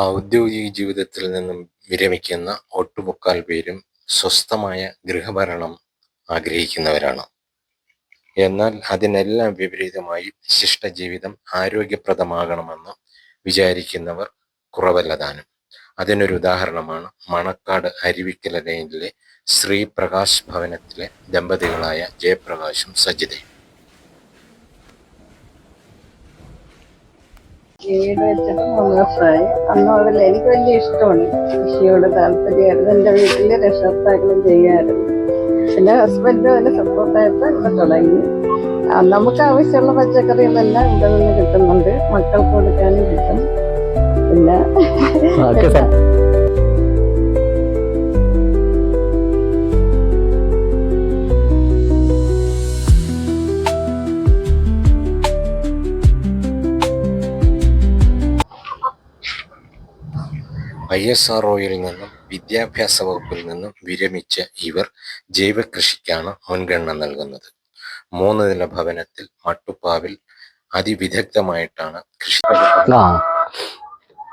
ഔദ്യോഗിക ജീവിതത്തിൽ നിന്നും വിരമിക്കുന്ന ഒട്ടുമുക്കാൽ പേരും സ്വസ്ഥമായ ഗൃഹഭരണം ആഗ്രഹിക്കുന്നവരാണ്. എന്നാൽ അതിനെല്ലാം വിപരീതമായി ശിഷ്ടജീവിതം ആരോഗ്യപ്രദമാകണമെന്ന് വിചാരിക്കുന്നവർ കുറവല്ലതാനും. അതിനൊരു ഉദാഹരണമാണ് മണക്കാട് അരുവിക്കലയിലെ ലൈനിലെ ശ്രീ പ്രകാശ് ഭവനത്തിലെ ദമ്പതികളായ ജയപ്രകാശും സജിതയും. വീട് വെച്ചിട്ട് മൂന്ന് വർഷമായി അന്ന് മുതൽ എനിക്ക് വലിയ ഇഷ്ടമാണ് കൃഷിയോട് താല്പര്യമായിരുന്നു. എന്റെ വീട്ടിൽ രക്ഷകർത്താക്കളും ചെയ്യാറുണ്ട്. എന്റെ ഹസ്ബൻഡും അതിന് സപ്പോർട്ടായിട്ട് ഇവിടെ തുടങ്ങി. നമുക്ക് ആവശ്യമുള്ള പച്ചക്കറികളെല്ലാം ഇവിടെ നിന്ന് കിട്ടുന്നുണ്ട്. മക്കൾക്ക് കൊടുക്കാനും കിട്ടും. പിന്നെ ഐ എസ് ആർ ഒയിൽ നിന്നും വിദ്യാഭ്യാസ വകുപ്പിൽ നിന്നും വിരമിച്ച ഇവർ ജൈവകൃഷിക്കാണ് മുൻഗണന നൽകുന്നത്. മൂന്ന് നില ഭവനത്തിൽ മട്ടുപ്പാവിൽ അതിവിദഗ്ധമായിട്ടാണ് കൃഷി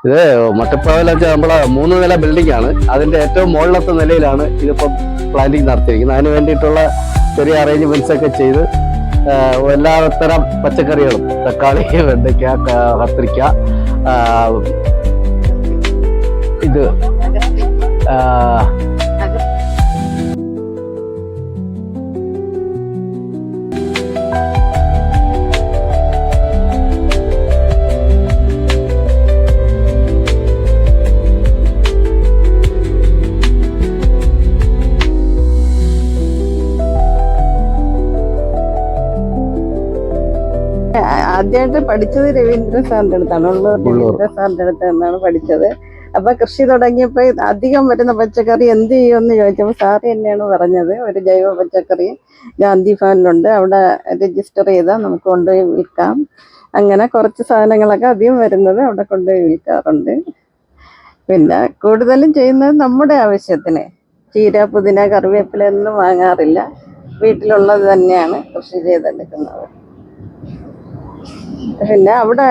ഇത് മട്ടുപ്പാവിൽ നമ്മളെ മൂന്ന് നില ബിൽഡിംഗ് ആണ് അതിന്റെ ഏറ്റവും മുകളിലത്തെ നിലയിലാണ് ഇതിപ്പോ പ്ലാനിങ് നടത്തിയിരിക്കുന്നത്. അതിന് വേണ്ടിയിട്ടുള്ള ചെറിയ അറേഞ്ച്മെന്റ്സ് ഒക്കെ ചെയ്ത് എല്ലാത്തരം പച്ചക്കറികളും തക്കാളി വെണ്ടയ്ക്ക കത്തിരിക്ക ഇത് ആദ്യമായിട്ട് പഠിച്ചത് രവീന്ദ്ര സാറിന്റെ അടുത്താണ്. ഉള്ളൂർ രവീന്ദ്ര സാറിന്റെ അടുത്ത് നിന്നാണ് പഠിച്ചത്. അപ്പൊ കൃഷി തുടങ്ങിയപ്പോ അധികം വരുന്ന പച്ചക്കറി എന്ത് ചെയ്യുമെന്ന് ചോദിച്ചപ്പോൾ സാറ് തന്നെയാണ് പറഞ്ഞത്. ഒരു ജൈവ പച്ചക്കറി ഗാന്ധി ഭവനിലുണ്ട് അവിടെ രജിസ്റ്റർ ചെയ്താൽ നമുക്ക് കൊണ്ടുപോയി വിൽക്കാം. അങ്ങനെ കുറച്ച് സാധനങ്ങളൊക്കെ അധികം വരുന്നത് അവിടെ കൊണ്ടുപോയി വിൽക്കാറുണ്ട്. പിന്നെ കൂടുതലും ചെയ്യുന്നത് നമ്മുടെ ആവശ്യത്തിന്. ചീര പുതിന കറിവേപ്പില ഒന്നും വാങ്ങാറില്ല. വീട്ടിലുള്ളത് തന്നെയാണ് കൃഷി ചെയ്തെടുക്കുന്നത്. പിന്നെ അവിടെ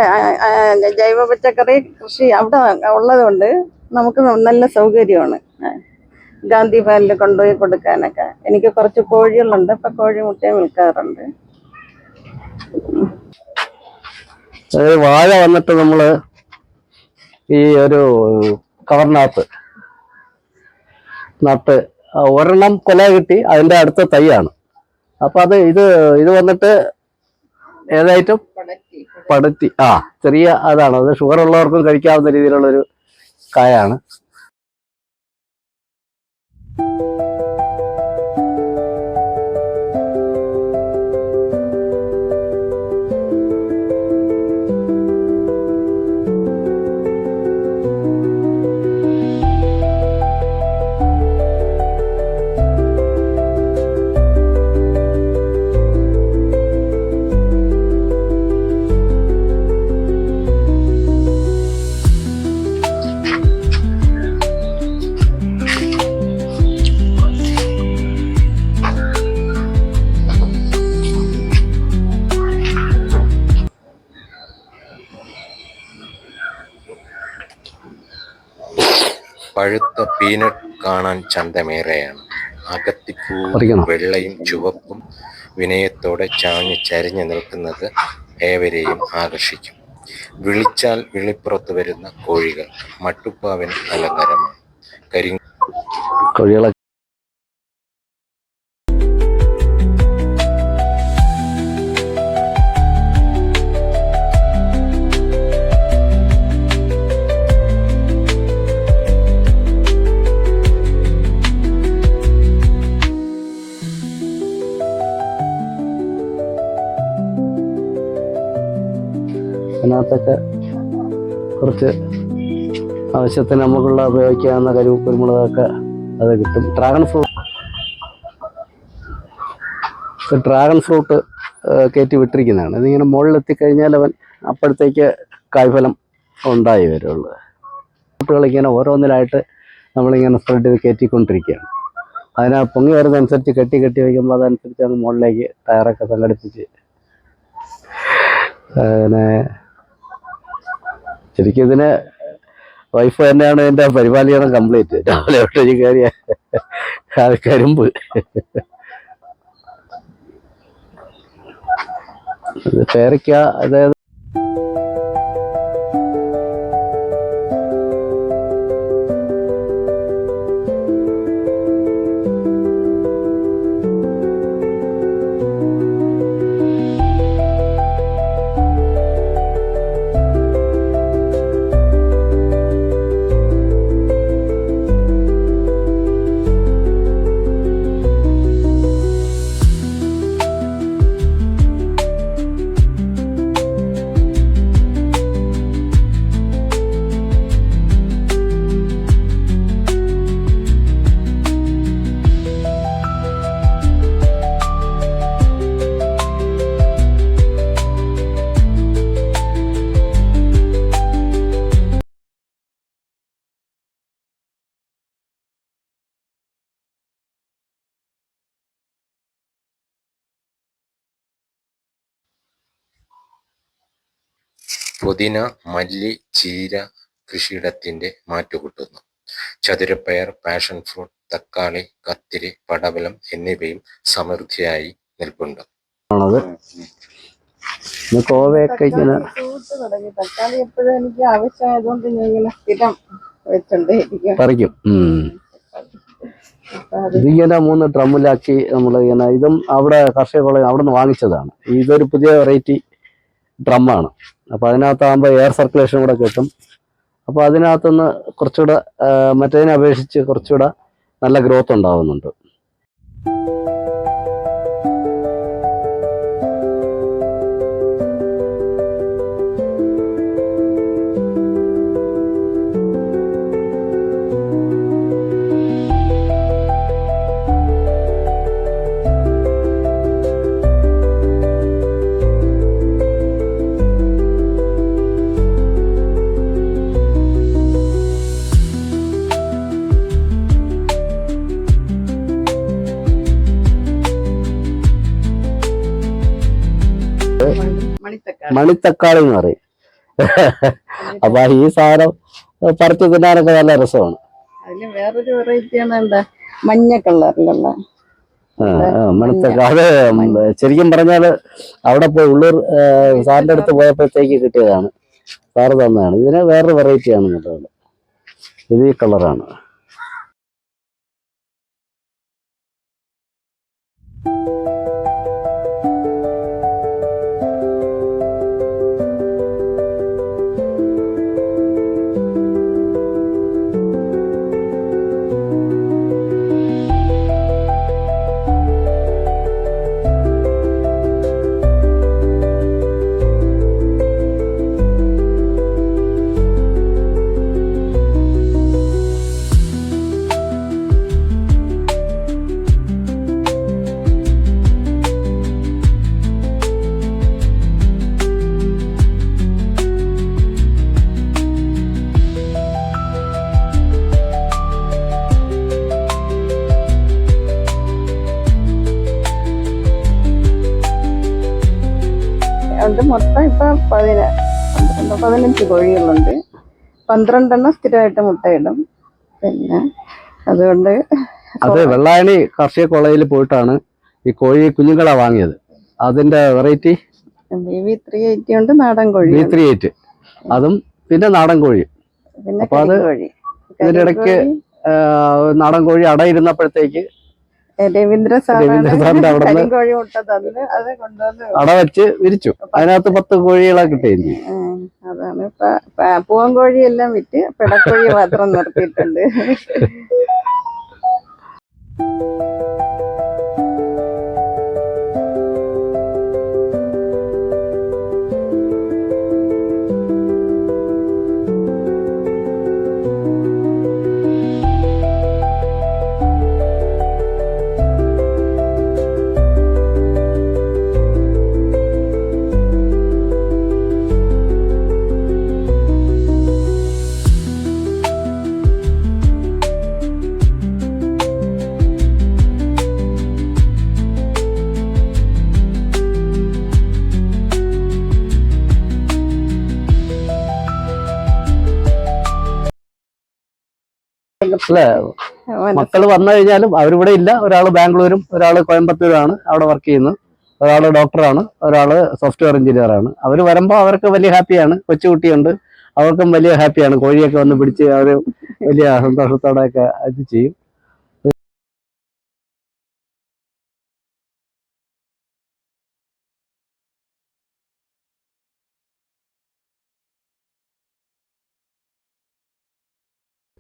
ജൈവ പച്ചക്കറി കൃഷി അവിടെ ഉള്ളതുകൊണ്ട് നമുക്ക് നല്ല സൗകര്യമാണ്. ഗാന്ധി ഭവനിൽ കൊണ്ടുപോയി കൊടുക്കാനൊക്കെ. എനിക്ക് കുറച്ച് കോഴികളുണ്ട് ഇപ്പൊ കോഴി മുട്ടയും വിൽക്കാറുണ്ട്. വാഴ വന്നിട്ട് നമ്മൾ ഈ ഒരു കവറിനകത്ത് നട്ട് ഒരെണ്ണം കൊല കിട്ടി അതിന്റെ അടുത്ത തൈയാണ്. അപ്പൊ അത് ഇത് ഇത് വന്നിട്ട് ഏതായിട്ടും പടുത്തി ആ ചെറിയ അതാണ്. അത് ഷുഗർ ഉള്ളവർക്കും കഴിക്കാവുന്ന രീതിയിലുള്ളൊരു കായാണ് Thank കായാണ്. പഴുത്ത പീനട്ട് കാണാൻ ചന്തമേറെയാണ്. അകത്തിപ്പൂ വെള്ളയും ചുവപ്പും വിനയത്തോടെ ചാഞ്ഞു ചരിഞ്ഞു നിൽക്കുന്നത് ഏവരെയും ആകർഷിക്കും. വിളിച്ചാൽ വിളിപ്പുറത്ത് വരുന്ന കോഴികൾ മട്ടുപ്പാവിന് അലങ്കാരമാണ്. കരി കോഴികളെ അതിനകത്തൊക്കെ കുറച്ച് ആവശ്യത്തിന് നമുക്കുള്ള ഉപയോഗിക്കാവുന്ന കരിവ് കുരുമുളകൊക്കെ അത് കിട്ടും. ഡ്രാഗൺ ഫ്രൂട്ട് ഡ്രാഗൺ ഫ്രൂട്ട് കയറ്റി വിട്ടിരിക്കുന്നതാണ്. ഇതിങ്ങനെ മുകളിലെത്തിക്കഴിഞ്ഞാൽ അവൻ അപ്പോഴത്തേക്ക് കായ്ഫലം ഉണ്ടായി വരുള്ളൂ. കുട്ടികളിങ്ങനെ ഓരോന്നിലായിട്ട് നമ്മളിങ്ങനെ സ്പ്രെഡ് ചെയ്ത് കയറ്റിക്കൊണ്ടിരിക്കുകയാണ് അതിനെ പൊങ്ങി വരുന്നതനുസരിച്ച് കെട്ടി കെട്ടി വയ്ക്കുമ്പോൾ അതനുസരിച്ച് അത് മുകളിലേക്ക് ടയറൊക്കെ സംഘടിപ്പിച്ച് പിന്നെ ശരിക്കും വൈഫ് തന്നെയാണ് എന്റെ പരിപാലിയാണ് കംപ്ലീറ്റ് രാവിലെ തൊട്ട് കയറിയ കരിമ്പ് പേരയ്ക്ക അതായത് പുതിന മല്ലി ചീര കൃഷിയിടത്തിന്റെ മാറ്റുകൂട്ടുന്നു ചതുരപ്പയർ പാഷൻ ഫ്രൂട്ട് തക്കാളി കത്തിരി പടവലം എന്നിവയും സമൃദ്ധിയായി നിൽപ്പുണ്ട്. ആണത്. കോവയൊക്കെ ഇങ്ങനെ ഫ്രൂട്ട് തുടങ്ങി. തക്കാളി എപ്പോഴും എനിക്ക് ആവശ്യമായതുകൊണ്ട് ഞാൻ ഇങ്ങനെ സ്ഥിരം വെച്ചോണ്ടേ ഇരിക്കും പറിക്കും. ഉം. അപ്പൊ അത് ഇതിങ്ങനെ മൂന്ന് ഡ്രമ്മിലാക്കി നമ്മൾ ഇങ്ങനെ ഇതും അവിടെ കർഷക കോളേജ് അവിടെ നിന്ന് വാങ്ങിച്ചതാണ്. ഇതൊരു പുതിയ വെറൈറ്റി ഡ്രമ്മാണ്. അപ്പോൾ അതിനകത്താകുമ്പോൾ എയർ സർക്കുലേഷൻ കൂടെ കിട്ടും. അപ്പോൾ അതിനകത്തുനിന്ന് കുറച്ചുകൂടെ മറ്റേതിനെ അപേക്ഷിച്ച് കുറച്ചുകൂടെ നല്ല ഗ്രോത്ത് ഉണ്ടാവുന്നുണ്ട്. മണിത്തക്കാളി എന്ന് പറയും. അപ്പൊ ഈ സാധനം പറിച്ചു തിന്നാനൊക്കെ നല്ല രസമാണ്. അതിൽ വേറൊരു വെറൈറ്റിയാണ് എന്താ? മഞ്ഞ കളറിലുള്ള. അത് ശരിക്കും പറഞ്ഞാൽ അവിടെ പോയി ഉള്ളൂർ സാറിന്റെ അടുത്ത് പോയപ്പോഴത്തേക്ക് കിട്ടിയതാണ്. സാറ് തന്നതാണ്. ഇതിന് വേറൊരു വെറൈറ്റിയാണ് കേട്ടോ ഇത് ഈ കളറാണ്. അത് മൊത്തം ഇപ്പൊ പതിന പന്ത്രണ്ട് പതിനഞ്ച് കോഴികളുണ്ട്. പന്ത്രണ്ടെണ്ണം സ്ഥിരമായിട്ട് മുട്ടയിടും. പിന്നെ അതുകൊണ്ട് അത് വെള്ളായണി കാർഷിക കോളേജിൽ പോയിട്ടാണ് ഈ കോഴി കുഞ്ഞുങ്ങളെ വാങ്ങിയത്. അതിന്റെ variety B V three eighty ഉണ്ട് നാടൻ കോഴി ബി ത്രീ എയ്റ്റ് അതും പിന്നെ നാടൻ കോഴി. പിന്നെ അത് കരിങ്കോഴി, ആ, നാടൻ കോഴി അടയിരുന്നപ്പോഴത്തേക്ക് രവീന്ദ്ര സാറിന്റെ അട വെച്ച് വിരിച്ചു. അതിനകത്ത് പത്ത് കോഴികളെ കിട്ടിയിരുന്നു അതാണ്. ഇപ്പൊ പൂവൻ കോഴിയെല്ലാം വിറ്റ് പിടക്കോഴി മാത്രം നിർത്തിയിട്ടുണ്ട്. അല്ലേ മക്കൾ വന്നു കഴിഞ്ഞാലും അവരിവിടെ ഇല്ല. ഒരാൾ ബാംഗ്ലൂരും ഒരാൾ കോയമ്പത്തൂരാണ് അവിടെ വർക്ക് ചെയ്യുന്നത്. ഒരാൾ ഡോക്ടറാണ് ഒരാൾ സോഫ്റ്റ്വെയർ എഞ്ചിനീയറാണ് അവർ വരുമ്പോൾ അവർക്ക് വലിയ ഹാപ്പിയാണ് കൊച്ചുകുട്ടിയുണ്ട് അവർക്കും വലിയ ഹാപ്പിയാണ് കോഴിയൊക്കെ വന്ന് പിടിച്ച് അവർ വലിയ സന്തോഷത്തോടെയൊക്കെ ഇത് ചെയ്യും.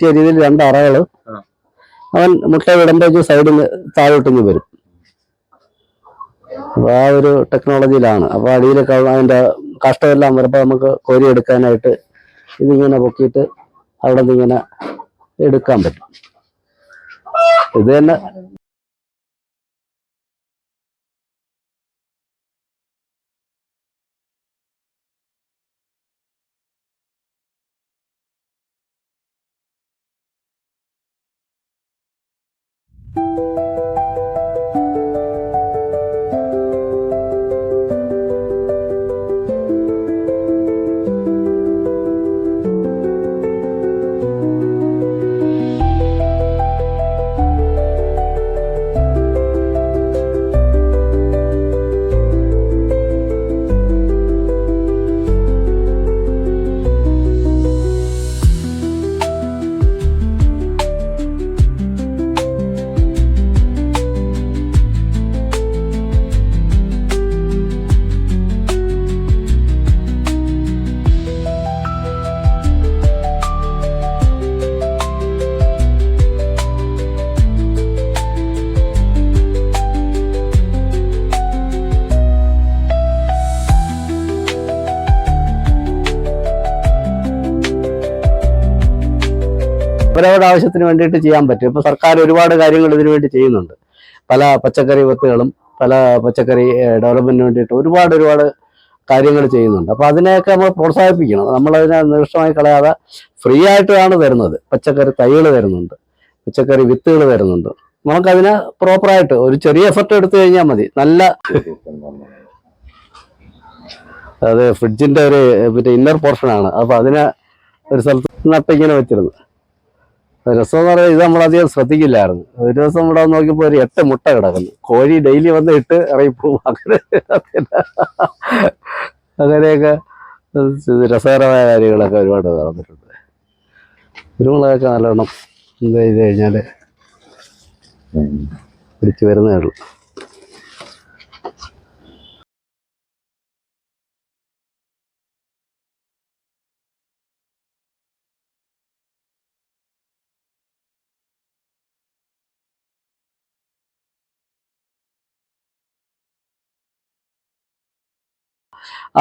രീതിയിൽ രണ്ട് അറകൾ അവൻ മുട്ട വിടുമ്പോഴേക്ക് സൈഡിൽ നിന്ന് വരും. അപ്പൊ ആ ഒരു ടെക്നോളജിയിലാണ്. അപ്പൊ അടിയിലൊക്കെ അതിന്റെ കഷ്ടമെല്ലാം വരുമ്പോൾ നമുക്ക് കോരി എടുക്കാനായിട്ട് ഇതിങ്ങനെ പൊക്കിയിട്ട് അവിടെ നിന്ന് ഇങ്ങനെ എടുക്കാൻ പറ്റും. ഇത് തന്നെ അവരവരുടെ ആവശ്യത്തിന് വേണ്ടിയിട്ട് ചെയ്യാൻ പറ്റും. ഇപ്പൊ സർക്കാർ ഒരുപാട് കാര്യങ്ങൾ ഇതിനു വേണ്ടി ചെയ്യുന്നുണ്ട്. പല പച്ചക്കറി വിത്തുകളും പല പച്ചക്കറി ഡെവലപ്മെന്റിന് വേണ്ടിയിട്ട് ഒരുപാട് ഒരുപാട് കാര്യങ്ങൾ ചെയ്യുന്നുണ്ട്. അപ്പൊ അതിനെയൊക്കെ നമ്മൾ പ്രോത്സാഹിപ്പിക്കണം. നമ്മളതിനെ നിഷ്ഠമായി കളയാതെ ഫ്രീ ആയിട്ടാണ് തരുന്നത്. പച്ചക്കറി തൈകൾ തരുന്നുണ്ട്. പച്ചക്കറി വിത്തുകൾ തരുന്നുണ്ട്. നമുക്കതിനെ പ്രോപ്പറായിട്ട് ഒരു ചെറിയ എഫർട്ട് എടുത്തു കഴിഞ്ഞാൽ മതി. നല്ല അത് ഫ്രിഡ്ജിന്റെ ഒരു മറ്റേ ഇന്നർ പോർഷനാണ് അപ്പൊ അതിനെ ഒരു സ്ഥലത്ത് നട്ടിങ്ങനെ വെച്ചിരുന്നു. രസം എന്ന് പറയുന്നത് ഇത് നമ്മളധികം ശ്രദ്ധിക്കില്ലായിരുന്നു. ഒരു ദിവസം ഇവിടെ നോക്കിയപ്പോൾ ഒരു എട്ട് മുട്ട കിടക്കുന്നു. കോഴി ഡെയിലി വന്ന് ഇട്ട് ഇറങ്ങിപ്പോവും അങ്ങനെ അങ്ങനെയൊക്കെ രസകരമായ കാര്യങ്ങളൊക്കെ ഒരുപാട് നടന്നിട്ടുണ്ട്. കുരുമുളകൊക്കെ നല്ലോണം എന്താ ചെയ്ത് കഴിഞ്ഞാൽ പിടിച്ച് വരുന്നേ ഉള്ളൂ.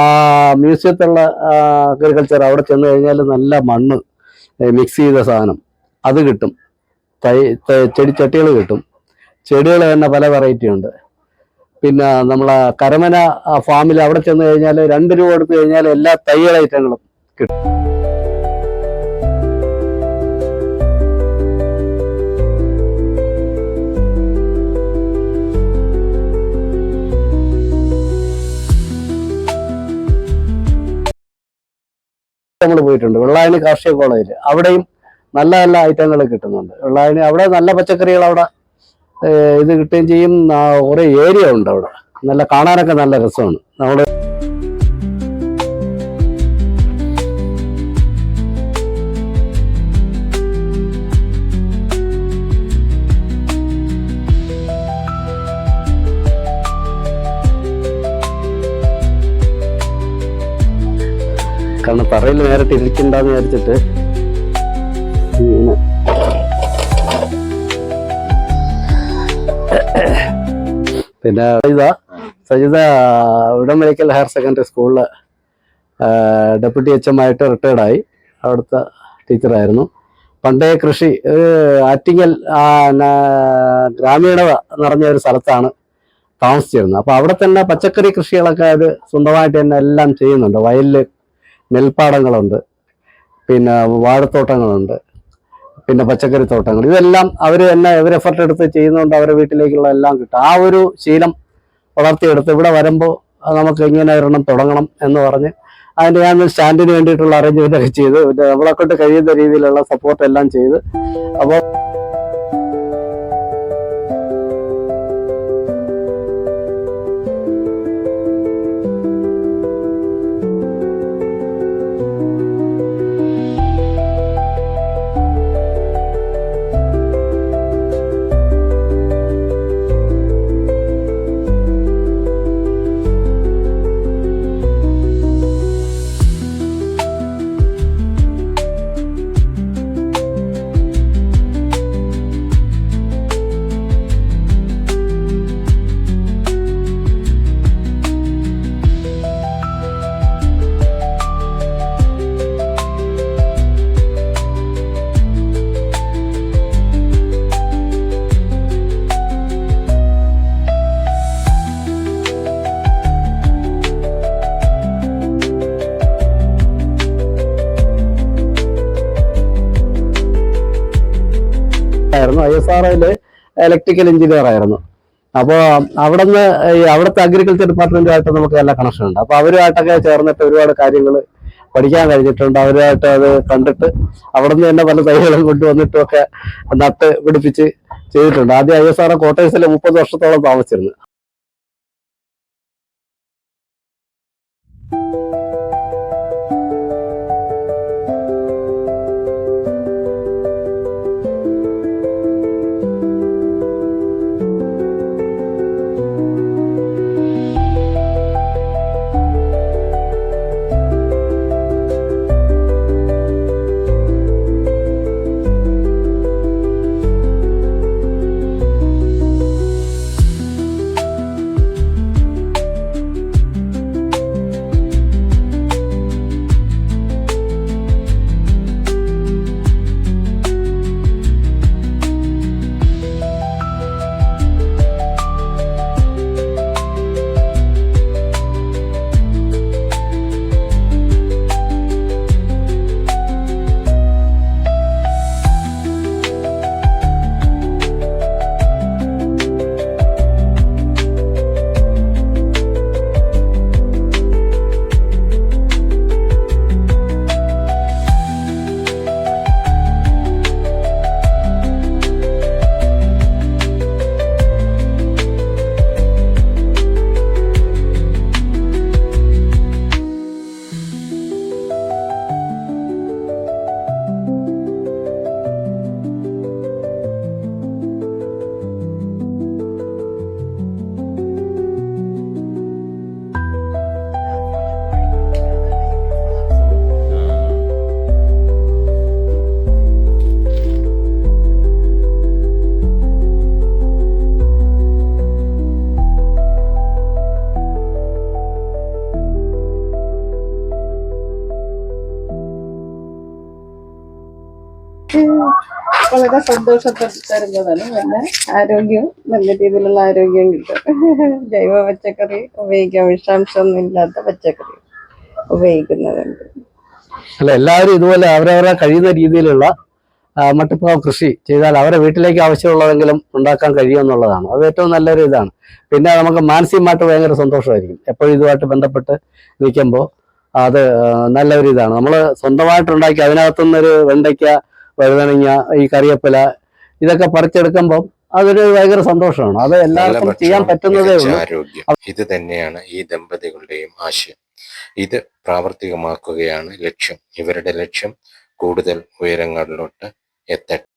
ആ മ്യൂസിയത്തിലുള്ള അഗ്രികൾച്ചർ അവിടെ ചെന്ന് കഴിഞ്ഞാൽ നല്ല മണ്ണ് മിക്സ് ചെയ്ത സാധനം. അത് കിട്ടും. തൈ ചെടി ചെടിച്ചട്ടികൾ കിട്ടും. ചെടികൾ തന്നെ പല വെറൈറ്റി ഉണ്ട്. പിന്നെ നമ്മളെ കരമന ഫാമിൽ അവിടെ ചെന്ന് കഴിഞ്ഞാൽ രണ്ട് രൂപ കൊടുത്തു കഴിഞ്ഞാൽ എല്ലാ തൈകൾ ഐറ്റങ്ങളും നമ്മൾ പോയിട്ടുണ്ട്. വെള്ളായണി കാർഷിക കോളേജിൽ. അവിടെയും നല്ല നല്ല ഐറ്റങ്ങൾ കിട്ടുന്നുണ്ട്. വെള്ളായണി അവിടെ നല്ല പച്ചക്കറികൾ അവിടെ ഇത് കിട്ടുകയും ചെയ്യും. കുറേ ഏരിയ ഉണ്ട് അവിടെ. നല്ല കാണാനൊക്കെ നല്ല രസമാണ്. നമ്മൾ തറയിൽ നേരെ ഇരിക്കണ്ടെന്ന് വിചാരിച്ചിട്ട് പിന്നെ സജിത സജിത ഹയർ സെക്കൻഡറി സ്കൂളിൽ ഡെപ്യൂട്ടി എച്ച് എം ആയിട്ട് റിട്ടയർഡായി അവിടുത്തെ ടീച്ചറായിരുന്നു പണ്ടേ കൃഷി ആറ്റിങ്ങൽ ഗ്രാമീണത നിറഞ്ഞ ഒരു സ്ഥലത്താണ് താമസിച്ചിരുന്നത്. അപ്പോൾ അവിടെ തന്നെ പച്ചക്കറി കൃഷികളൊക്കെ അത് സ്വന്തമായിട്ട് തന്നെ എല്ലാം ചെയ്യുന്നുണ്ട്. വയലിൽ നെൽപ്പാടങ്ങളുണ്ട്. പിന്നെ വാഴത്തോട്ടങ്ങളുണ്ട്. പിന്നെ പച്ചക്കറി തോട്ടങ്ങൾ. ഇതെല്ലാം അവർ തന്നെ ഇവർ എഫർട്ട് എടുത്ത് ചെയ്യുന്നതുകൊണ്ട് അവരുടെ വീട്ടിലേക്കുള്ള എല്ലാം കിട്ടും. ആ ഒരു ശീലം വളർത്തിയെടുത്ത് ഇവിടെ വരുമ്പോൾ നമുക്ക് ഇങ്ങനെ ഒരെണ്ണം തുടങ്ങണം എന്ന് പറഞ്ഞ് അതിന്റെ ഞാൻ സ്റ്റാൻഡിന് വേണ്ടിയിട്ടുള്ള അറേഞ്ച്മെന്റ് ഒക്കെ ചെയ്ത് നമ്മളെ കൊണ്ട് കഴിയുന്ന രീതിയിലുള്ള സപ്പോർട്ട് എല്ലാം ചെയ്ത് അപ്പോൾ ഐ എസ് ആർ ഒയിലെ ഇലക്ട്രിക്കൽ എഞ്ചിനീയർ ആയിരുന്നു. അപ്പോൾ അവിടുന്ന് അവിടുത്തെ അഗ്രികൾച്ചർ ഡിപ്പാർട്ട്മെന്റുമായിട്ട് നമുക്ക് നല്ല കണക്ഷൻ ഉണ്ട്. അപ്പോൾ അവരുമായിട്ടൊക്കെ ചേർന്നിട്ട് ഒരുപാട് കാര്യങ്ങൾ പഠിക്കാൻ കഴിഞ്ഞിട്ടുണ്ട്. അവരുമായിട്ട് അത് കണ്ടിട്ട് അവിടുന്ന് തന്നെ പല തൈകളും കൊണ്ടുവന്നിട്ടും ഒക്കെ നട്ട് പിടിപ്പിച്ച് ചെയ്തിട്ടുണ്ട്. ആദ്യം ഐ എസ് ആർ കോട്ടേഴ്സിൽ മുപ്പത് വർഷത്തോളം താമസിച്ചിരുന്നു. സന്തോഷത്തെ തരുന്നതാണ്. നല്ല ആരോഗ്യം നല്ല രീതിയിലുള്ള ആരോഗ്യം കിട്ടും. ജൈവ പച്ചക്കറി ഉപയോഗിക്കാം. വിഷാംശമൊന്നും ഇല്ലാത്ത പച്ചക്കറി ഉപയോഗിക്കുന്നതുണ്ട്. അല്ല എല്ലാവരും ഇതുപോലെ അവരവരെ കഴിയുന്ന രീതിയിലുള്ള മട്ടുപ്പാവ് കൃഷി ചെയ്താൽ അവരെ വീട്ടിലേക്ക് ആവശ്യമുള്ളതെങ്കിലും ഉണ്ടാക്കാൻ കഴിയുമെന്നുള്ളതാണ് അത് ഏറ്റവും നല്ലൊരു ഇതാണ്. പിന്നെ നമുക്ക് മാനസികമായിട്ട് ഭയങ്കര സന്തോഷമായിരിക്കും. എപ്പോഴും ഇതുമായിട്ട് ബന്ധപ്പെട്ട് നിൽക്കുമ്പോൾ അത് നല്ലൊരു ഇതാണ്. നമ്മൾ സ്വന്തമായിട്ട് ഉണ്ടാക്കി അതിനകത്തുനിന്നൊരു വെണ്ടയ്ക്ക വഴുതനങ്ങ ഈ കറിവേപ്പില ഇതൊക്കെ പറിച്ചെടുക്കുമ്പോൾ അതൊരു ഭയങ്കര സന്തോഷമാണ്. അത് എല്ലാവർക്കും ചെയ്യാൻ പറ്റുന്നതേ ഉള്ളൂ. ആരോഗ്യം. ഇത് തന്നെയാണ് ഈ ദമ്പതികളുടെയും ആശയം. ഇത് പ്രാവർത്തികമാക്കുകയാണ് ലക്ഷ്യം. ഇവരുടെ ലക്ഷ്യം കൂടുതൽ ഉയരങ്ങളിലോട്ട് എത്തട്ടെ.